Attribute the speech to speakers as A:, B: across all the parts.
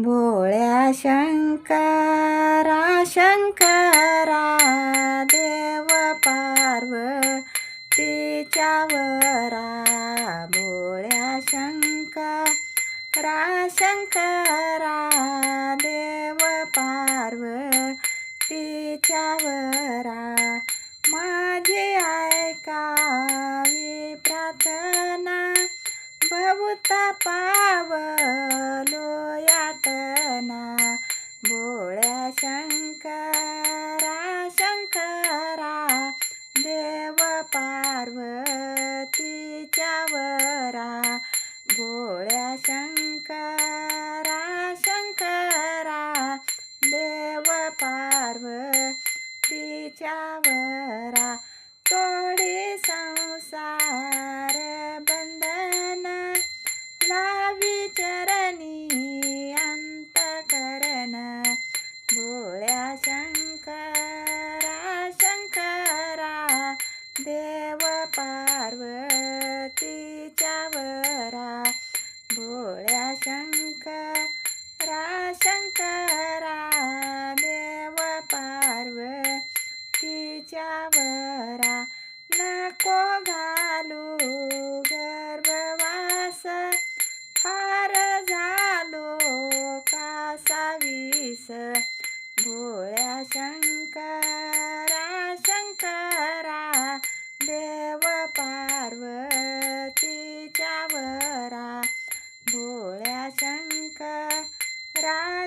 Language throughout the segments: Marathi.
A: भोळ्या शंकरा शंकरा देव पार्वतीच्या वरा भोळ्या शंकरा शंकरा देव पार्वतीच्या वरा माझी ऐकावी प्रार्थना भवता पावलो शंकरा शंकरा देव पार्वतीच्या वरा भोळ्या शंकरा शंकरा देव पार्वतीच्या वरा तोडी संसार भोळ्या शंकरा शंकरा देव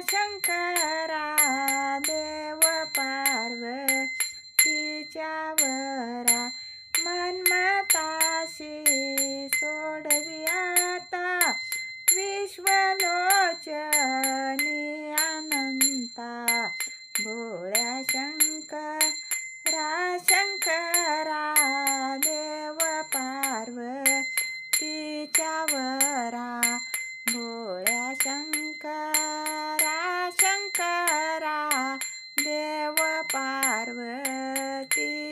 A: शंकरा பாட்டி